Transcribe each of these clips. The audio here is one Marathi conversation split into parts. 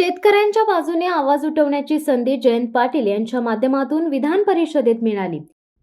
शेतकऱ्यांच्या बाजूने आवाज उठवण्याची संधी जयंत पाटील यांच्या माध्यमातून विधान परिषदेत मिळाली.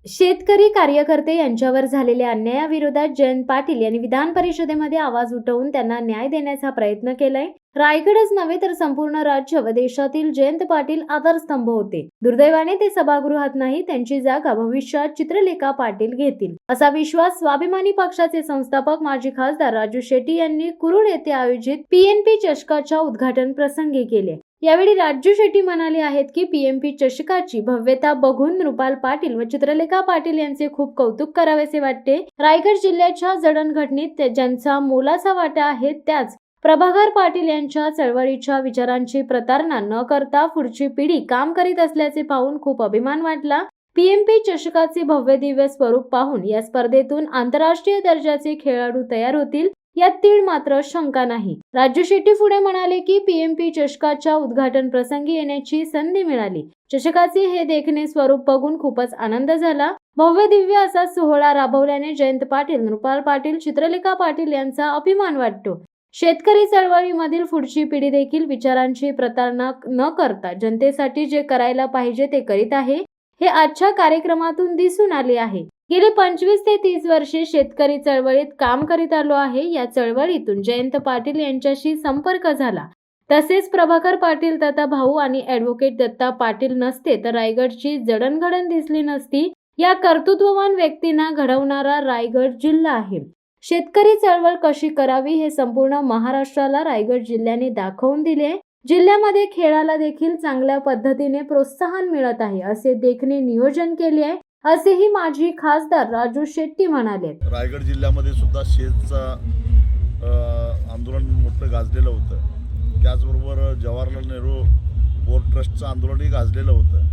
शेतकरी कार्यकर्ते यांच्यावर झालेल्या अन्यायाविरोधात जयंत पाटील यांनी विधान परिषदेमध्ये आवाज उठवून त्यांना न्याय देण्याचा प्रयत्न केलाय. रायगडच नव्हे तर संपूर्ण राज्य व देशातील जयंत पाटील आधारस्तंभ होते. दुर्दैवाने ते सभागृहात नाही त्यांची जागा भविष्यात चित्रलेखा पाटील घेतील. असा विश्वास स्वाभिमानी पक्षाचे संस्थापक माजी खासदार राजू शेट्टी यांनी कुरुड येथे आयोजित पीएनपी चषकाच्या उद्घाटन प्रसंगी केले. यावेळी राजू शेट्टी म्हणाले आहेत की पीएमपी चषकाची भव्यता बघून रुपाल पाटील व चित्रलेखा पाटील यांचे खूप कौतुक करावेसे वाटते. रायगड जिल्ह्याच्या जडणघडणीत ज्यांचा मोलाचा वाटा आहे त्याच प्रभाकर पाटील यांच्या चळवळीच्या विचारांची प्रतारणा न करता पुढची पिढी काम करीत असल्याचे पाहून खूप अभिमान वाटला. पीएमपी चषकाचे भव्य दिव्य स्वरूप पाहून या स्पर्धेतून आंतरराष्ट्रीय दर्जाचे खेळाडू तयार होतील. यात तीळ मात्र शंका नाही. राजू शेट्टी पुढे म्हणाले की पीएमपी चषकाच्या उद्घाटन प्रसंगी येण्याची संधी मिळाली. चषकाचे हे देखणे स्वरूप बघून खूपच आनंद झाला. भव्य दिव्य असा सोहळा राबवल्याने जयंत पाटील नृपाल पाटील चित्रलेखा पाटील यांचा अभिमान वाटतो. शेतकरी चळवळीमधील पुढची पिढी देखील विचारांची प्रतारणा न करता जनतेसाठी जे करायला पाहिजे ते करीत आहे हे आजच्या कार्यक्रमातून दिसून आले आहे. गेले पंचवीस ते तीस वर्षे शेतकरी चळवळीत काम करीत आलो आहे. या चळवळीतून जयंत पाटील यांच्याशी संपर्क झाला. तसेच प्रभाकर पाटील तथा भाऊ आणि ॲडव्होकेट दत्ता पाटील नसते तर रायगडची जडणघडण दिसली नसती. या कर्तृत्ववान व्यक्तींना घडवणारा रायगड जिल्हा आहे. शेतकरी चळवळ कशी करावी हे संपूर्ण महाराष्ट्राला रायगड जिल्ह्याने दाखवून दिले जिल्ह्यामध्ये खेळाला देखील चांगल्या पद्धतीने प्रोत्साहन मिळत आहे असे देखणे नियोजन केले आहे. असेही माजी खासदार राजू शेट्टी म्हणाले. रायगड जिल्ह्यामध्ये सुद्धा शेतचा आंदोलन मोठं गाजलेलं होतं. त्याचबरोबर जवाहरलाल नेहरू पोर्ट ट्रस्टचं आंदोलनही गाजलेलं होतं.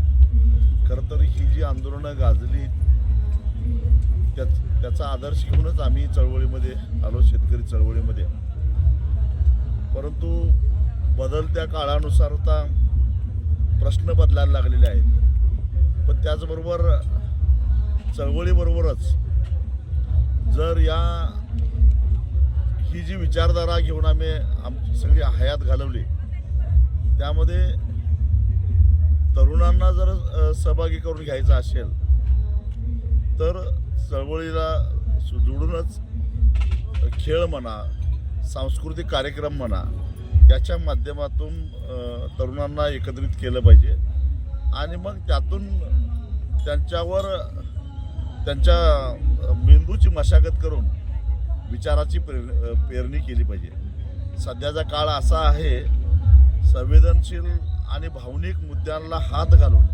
खरं तर ही जी आंदोलनं गाजली त्याच त्याचा आदर्श घेऊनच आम्ही चळवळीमध्ये आलो शेतकरी चळवळीमध्ये. परंतु बदलत्या काळानुसार आता प्रश्न बदलायला लागलेले आहेत. पण त्याचबरोबर चळवळीबरोबरच जर या ही जी विचारधारा घेऊन आम्ही आमची सगळी हयात घालवली त्यामध्ये तरुणांना जर सहभागी करून घ्यायचं असेल तर चळवळीला सु- जोडूनच खेळ म्हणा सांस्कृतिक कार्यक्रम म्हणा याच्या माध्यमातून तरुणांना एकत्रित केलं पाहिजे. आणि मग त्यातून त्यांच्यावर त्यांच्या मेंदूची मशागत करून विचाराची प्रेर पेरणी केली पाहिजे. सध्याचा काळ असा आहे संवेदनशील आणि भावनिक मुद्द्यांना हात घालून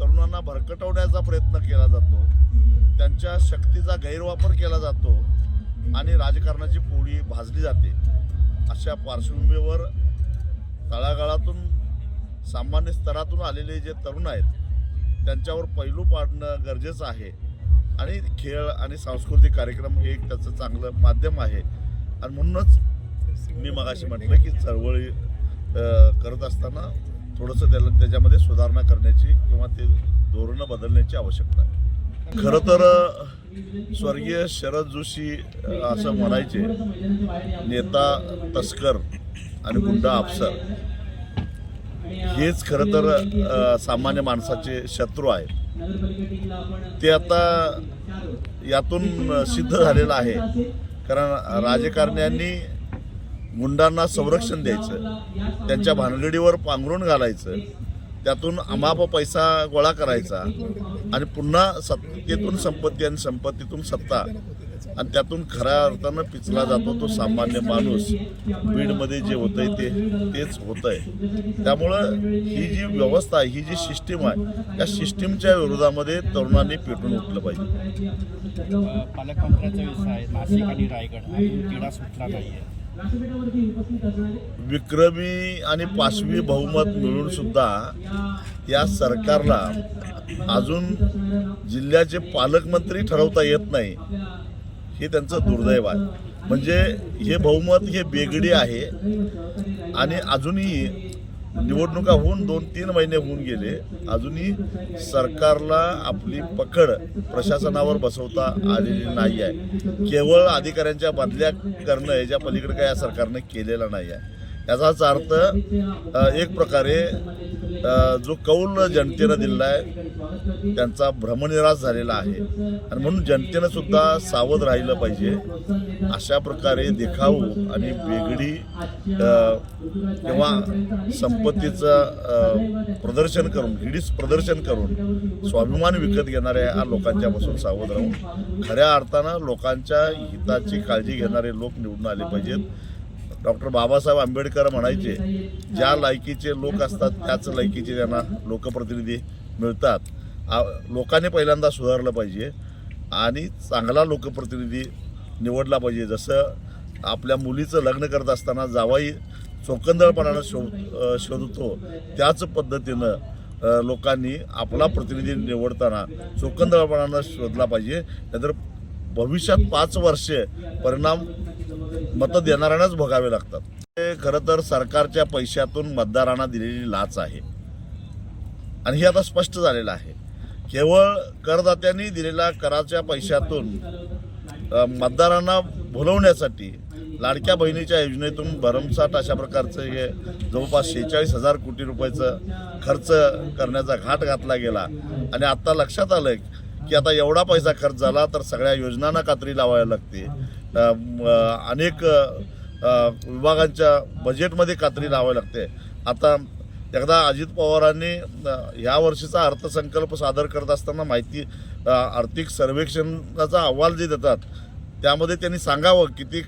तरुणांना भरकटवण्याचा प्रयत्न केला जातो. त्यांच्या शक्तीचा गैरवापर केला जातो आणि राजकारणाची पोळी भाजली जाते. अशा पार्श्वभूमीवर तळागाळातून सामान्य स्तरातून आलेले जे तरुण आहेत त्यांच्यावर पैलू पाडणं गरजेचं आहे. आणि खेळ आणि सांस्कृतिक कार्यक्रम हे एक त्याचं चांगलं माध्यम आहे. आणि म्हणूनच मी मगाशी म्हटलं की चळवळी करत असताना थोडंसं त्याला त्याच्यामध्ये सुधारणा करण्याची किंवा ते धोरणं बदलण्याची आवश्यकता आहे. खरं तर स्वर्गीय शरद जोशी असं म्हणायचे नेता तस्कर आणि गुंडा अफसर. हेच खरं तर सामान्य माणसाचे शत्रू आहेत. ते आता यातून सिद्ध झालेलं आहे. कारण राजकारण्यांनी गुंडांना संरक्षण द्यायचं त्यांच्या भानगडीवर पांघरून घालायचं त्यातून अमाप पैसा गोळा करायचा आणि पुन्हा सत्तेतून संपत्ती आणि संपत्तीतून सत्ता. आणि त्यातून खऱ्या अर्थानं पिचला जातो तो सामान्य माणूस. बीडमध्ये जे होतंय ते तेच होतंय. त्यामुळं ही जी व्यवस्था आहे ही जी सिस्टीम आहे त्या सिस्टीमच्या विरोधामध्ये तरुणांनी पेटून उठलं पाहिजे. अ, पालकमंत्र्यांचा विषय आहे नाशिक आणि रायगड. अजून तिढा सुटला नाहीये. विक्रमी आणि पाचवी बहुमत मिळून सुद्धा या सरकारला अजून जिल्ह्याचे पालकमंत्री ठरवता येत नाही. हे त्यांचं दुर्दैव आहे. म्हणजे हे बहुमत हे बेगडी आहे. आणि अजूनही निवडणुका होऊन दोन तीन महिने होऊन गेले. अजूनही सरकारला आपली पकड प्रशासनावर बसवता आलेली नाही आहे. केवळ अधिकाऱ्यांच्या बदल्या करणं याच्या पलीकडे काय या सरकारनं केलेलं नाही आहे. याचाच अर्थ एक प्रकारे जो कौल जनतेनं दिलेला आहे त्यांचा भ्रमनिराश झालेला आहे. आणि म्हणून जनतेनं सुद्धा सावध राहिलं पाहिजे. अशा प्रकारे देखाऊ आणि वेगळी किंवा संपत्तीचं प्रदर्शन करून हिडीस प्रदर्शन करून स्वाभिमान विकत घेणाऱ्या लोकांच्यापासून सावध राहून खऱ्या अर्थानं लोकांच्या हिताची काळजी घेणारे लोक निवडून आले पाहिजेत. डॉक्टर बाबासाहेब आंबेडकर म्हणायचे ज्या लायकीचे लोक असतात त्याच लायकीचे त्यांना लोकप्रतिनिधी मिळतात. लोकांनी पहिल्यांदा सुधारलं पाहिजे आणि चांगला लोकप्रतिनिधी निवडला पाहिजे. जसं आपल्या मुलीचं लग्न करत असताना जावाई चोकंदळपणानं शोध शोधतो त्याच पद्धतीनं लोकांनी आपला प्रतिनिधी निवडताना चोकंदळपणानं शोधला पाहिजे. नाहीतर भविष्यात पाच वर्षे परिणाम मतं देणाऱ्यांनाच भोगावे लागतात. हे खरं तर सरकारच्या पैशातून मतदारांना दिलेली लाच आहे. आणि हे आता स्पष्ट झालेलं आहे. केवळ करदात्यांनी दिलेल्या कराच्या पैशातून मतदारांना भुलवण्यासाठी लाडक्या बहिणीच्या योजनेतून भरमसाठ अशा प्रकारचं हे जवळपास शेहेचाळीस हजार कोटी रुपयाचं खर्च करण्याचा घाट घातला गेला. आणि आत्ता लक्षात आलं की आता एवढा पैसा खर्च झाला तर सगळ्या योजनांना कात्री लावायला लागते. अनेक विभागांच्या बजेटमध्ये कात्री लावावी लागते. आता एकदा अजित पवारांनी ह्या वर्षीचा अर्थसंकल्प सादर करत असताना माहिती आर्थिक सर्वेक्षणाचा अहवाल जे देतात त्यामध्ये त्यांनी सांगावं किती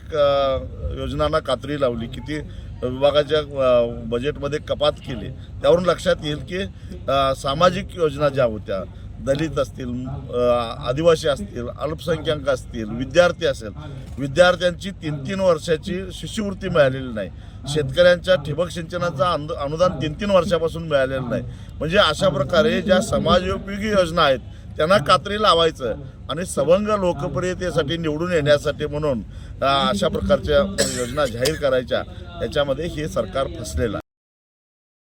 योजनांना कात्री लावली किती विभागाच्या बजेटमध्ये कपात केली. त्यावरून लक्षात येईल की सामाजिक योजना ज्या होत्या दलित असतील आदिवासी असतील अल्पसंख्याक असतील विद्यार्थी असेल विद्यार्थ्यांची तीन तीन वर्षाची शिष्यवृत्ती मिळालेली नाही. शेतकऱ्यांच्या ठिबक सिंचनाचं अंद- अनुदान तीन तीन वर्षापासून मिळालेलं नाही. म्हणजे अशा प्रकारे ज्या समाजोपयोगी योजना आहेत त्यांना कात्री लावायचं आणि सवंग लोकप्रियतेसाठी निवडून येण्यासाठी म्हणून अशा प्रकारच्या योजना जाहीर करायच्या याच्यामध्ये हे सरकार फसलेलं आहे.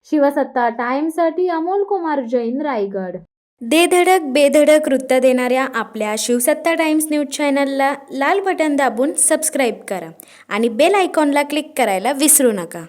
शिवसत्ता टाइम्ससाठी अमोल कुमार जैन रायगड देधडक बेधडक वृत्त देणाऱ्या आपल्या शिवसत्ता टाइम्स न्यूज चॅनलला लाल बटन दाबून सबस्क्राईब करा आणि बेल आयकॉनला क्लिक करायला विसरू नका.